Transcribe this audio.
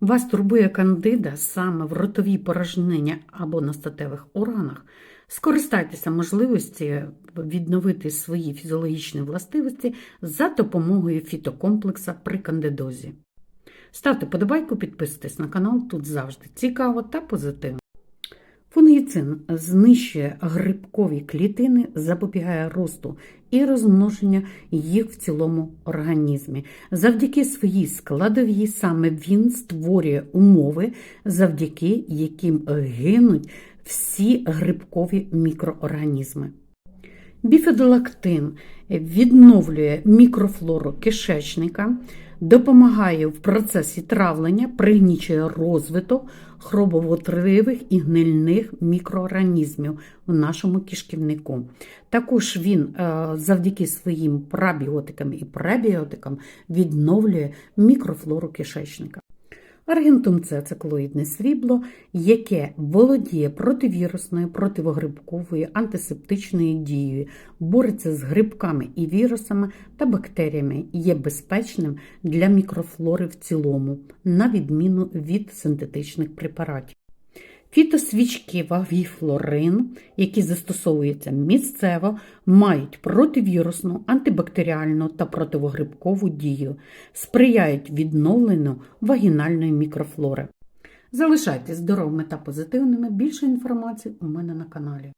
Вас турбує кандида саме в ротовій порожнині або на статевих органах. Скористайтеся можливості відновити свої фізіологічні властивості за допомогою фітокомплекса при кандидозі. Ставте подобайку, підписуйтесь на канал, тут завжди цікаво та позитивно. Фунгіцин знищує грибкові клітини, запобігає росту і розмноження їх в цілому організмі. Завдяки своїй складовій саме він створює умови, завдяки яким гинуть всі грибкові мікроорганізми. Біфідолактин відновлює мікрофлору кишечника, допомагає в процесі травлення, пригнічує розвиток хробовотривих і гнильних мікроорганізмів в нашому кишківнику. Також він е, завдяки своїм пробіотикам і пребіотикам відновлює мікрофлору кишечника. Аргентум – це циклоїдне срібло, яке володіє противірусною, противогрибковою, антисептичною дією, бореться з грибками і вірусами та бактеріями, є безпечним для мікрофлори в цілому, на відміну від синтетичних препаратів. Фітосвічки вавіфлорин, які застосовуються місцево, мають противірусну, антибактеріальну та противогрибкову дію, сприяють відновленню вагінальної мікрофлори. Залишайтесь здоровими та позитивними. Більше інформації у мене на каналі.